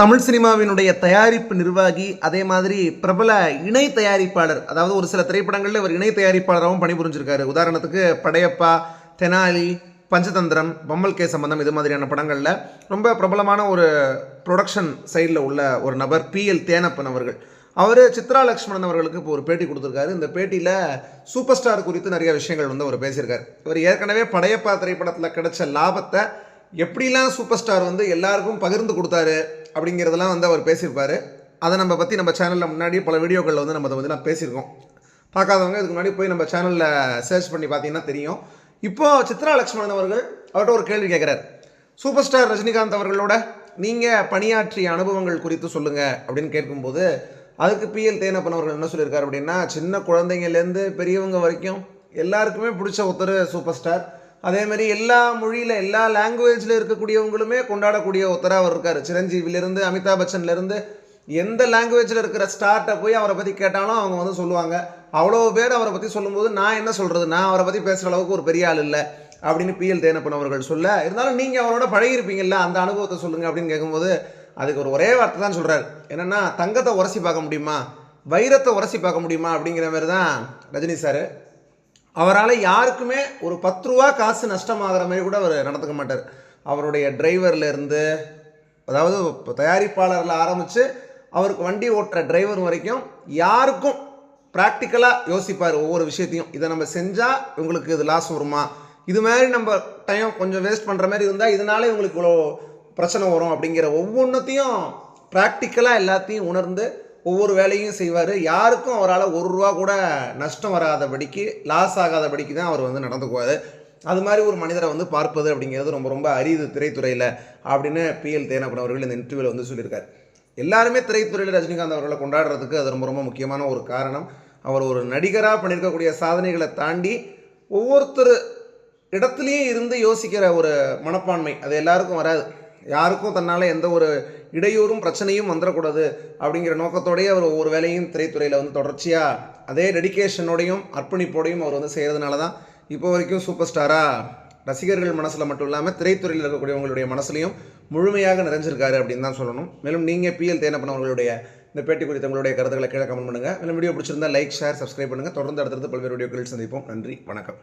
தமிழ் சினிமாவினுடைய தயாரிப்பு நிர்வாகி அதே மாதிரி பிரபல இணை தயாரிப்பாளர் அதாவது ஒரு சில திரைப்படங்களில் இவர் இணை தயாரிப்பாளராகவும் பணிபுரிஞ்சிருக்காரு. உதாரணத்துக்கு படையப்பா தெனாலி பஞ்சதந்திரம் பொம்மல் கே சம்பந்தம் இது மாதிரியான படங்களில் ரொம்ப பிரபலமான ஒரு ப்ரொடக்ஷன் சைடில் உள்ள ஒரு நபர் பிஎல் தேனப்பன் அவர்கள். அவர் சித்ரா லக்ஷ்மணன் அவர்களுக்கு இப்போ ஒரு பேட்டி கொடுத்துருக்காரு. இந்த பேட்டியில் சூப்பர் ஸ்டார் குறித்து நிறைய விஷயங்கள் வந்து அவர் பேசியிருக்காரு. இவர் ஏற்கனவே படையப்பா திரைப்படத்தில் கிடைச்ச லாபத்தை எப்படிலாம் சூப்பர் ஸ்டார் வந்து எல்லாருக்கும் பகிர்ந்து கொடுத்தாரு அப்படிங்கிறதெல்லாம் வந்து அவர் பேசியிருப்பார். அதை நம்ம பற்றி நம்ம சேனலில் முன்னாடி பல வீடியோக்களில் வந்து நம்ம அதை வந்து நான் பேசியிருக்கோம். பார்க்காதவங்க இதுக்கு முன்னாடி போய் நம்ம சேனலில் சர்ச் பண்ணி பார்த்தீங்கன்னா தெரியும். இப்போது சித்ரா லக்ஷ்மணன் அவர்கள் அவர்கிட்ட ஒரு கேள்வி கேட்குறாரு. சூப்பர் ஸ்டார் ரஜினிகாந்த் அவர்களோட நீங்கள் பணியாற்றிய அனுபவங்கள் குறித்து சொல்லுங்கள் அப்படின்னு கேட்கும்போது அதுக்கு பிஎல் தேனப்பன் அவர்கள் என்ன சொல்லியிருக்காரு அப்படின்னா சின்ன குழந்தைங்கள்லேருந்து பெரியவங்க வரைக்கும் எல்லாருக்குமே பிடிச்ச ஒருத்தர் சூப்பர் ஸ்டார் அதே மாதிரி எல்லா மொழியில் எல்லா லாங்குவேஜில் இருக்கக்கூடியவங்களுமே கொண்டாடக்கூடிய ஒருத்தராக அவர் இருக்கார். சிரஞ்சீவிலேருந்து அமிதாப் பச்சன்லேருந்து எந்த லாங்குவேஜில் இருக்கிற ஸ்டார்ட்டை போய் அவரை பற்றி கேட்டாலும் அவங்க வந்து சொல்லுவாங்க. அவ்வளோ பேர் அவரை பற்றி சொல்லும்போது நான் என்ன சொல்கிறது நான் அவரை பற்றி பேசுகிற அளவுக்கு ஒரு பெரிய ஆள் இல்லை அப்படின்னு பிஎல் தேனப்பன் அவர்கள் சொல்ல இருந்தாலும் நீங்கள் அவரோட பழகிருப்பீங்கல்ல அந்த அனுபவத்தை சொல்லுங்கள் அப்படின்னு கேட்கும்போது அதுக்கு ஒரு ஒரே வார்த்தை தான் சொல்கிறார் என்னென்னா தங்கத்தை உரசி பார்க்க முடியுமா? வைரத்தை உரசி பார்க்க முடியுமா? அப்படிங்கிற மாதிரி தான் ரஜினி சார் அவரால் யாருக்குமே ஒரு பத்து ரூபா காசு நஷ்டமாகிற மாதிரி கூட அவர் நடந்துக்க மாட்டார். அவருடைய டிரைவர்லேருந்து அதாவது தயாரிப்பாளரில் ஆரம்பித்து அவருக்கு வண்டி ஓட்டுற டிரைவர் வரைக்கும் யாருக்கும் ப்ராக்டிக்கலாக யோசிப்பார் ஒவ்வொரு விஷயத்தையும். இதை நம்ம செஞ்சால் உங்களுக்கு இது லாஸ் வருமா? இது மாதிரி நம்ம டைம் கொஞ்சம் வேஸ்ட் பண்ணுற மாதிரி இருந்தால் இதனாலே உங்களுக்கு இவ்வளோ பிரச்சனை வரும் அப்படிங்கிற ஒவ்வொன்றத்தையும் ப்ராக்டிக்கலாக எல்லாத்தையும் உணர்ந்து ஒவ்வொரு வேலையும் செய்வார். யாருக்கும் அவரால் ஒரு ரூபா கூட நஷ்டம் வராதபடிக்கு லாஸ் ஆகாதபடிக்கு தான் அவர் வந்து நடந்துக்குவார் அது மாதிரி ஒரு மனிதரை வந்து பார்ப்பது அப்படிங்கிறது ரொம்ப ரொம்ப அரியுது திரைத்துறையில் அப்படின்னு பிஎல் தேனப்பன் அவர்கள் இந்த இன்டர்வியூவில் வந்து சொல்லியிருக்காரு. எல்லாருமே திரைத்துறையில் ரஜினிகாந்த் அவர்களை கொண்டாடுறதுக்கு அது ரொம்ப ரொம்ப முக்கியமான ஒரு காரணம். அவர் ஒரு நடிகராக பண்ணியிருக்கக்கூடிய சாதனைகளை தாண்டி ஒவ்வொருத்தர் இடத்துலையும் இருந்து யோசிக்கிற ஒரு மனப்பான்மை அது எல்லாருக்கும் வராது. யாருக்கும் தன்னால் எந்த ஒரு இடையூறும் பிரச்சனையும் வந்துடக்கூடாது அப்படிங்கிற நோக்கத்தோடையே அவர் ஒவ்வொரு வேலையும் திரைத்துறையில் வந்து தொடர்ச்சியாக அதே டெடிகேஷனோடையும் அர்ப்பணிப்போடையும் அவர் வந்து செய்கிறதுனால தான் இப்போ வரைக்கும் சூப்பர் ஸ்டாராக ரசிகர்கள் மனசில் மட்டும் இல்லாமல் திரைத்துறையில் இருக்கக்கூடியவங்களுடைய மனசுலையும் முழுமையாக நிறைஞ்சிருக்காரு அப்படின்னு தான் சொல்லணும். மேலும் நீங்கள் பிஎல் தேனப்பன் அவர்களுடைய இந்த பேட்டி குறித்த உங்களுடைய கருத்துக்களை கீழே கமெண்ட் பண்ணுங்கள் மேலும் வீடியோ பிடிச்சிருந்தா லைக் ஷேர் சப்ஸ்கிரைப் பண்ணுங்கள் தொடர்ந்து அடுத்தடுத்து பல்வேறு வீடியோக்களில் சந்திப்போம். நன்றி வணக்கம்.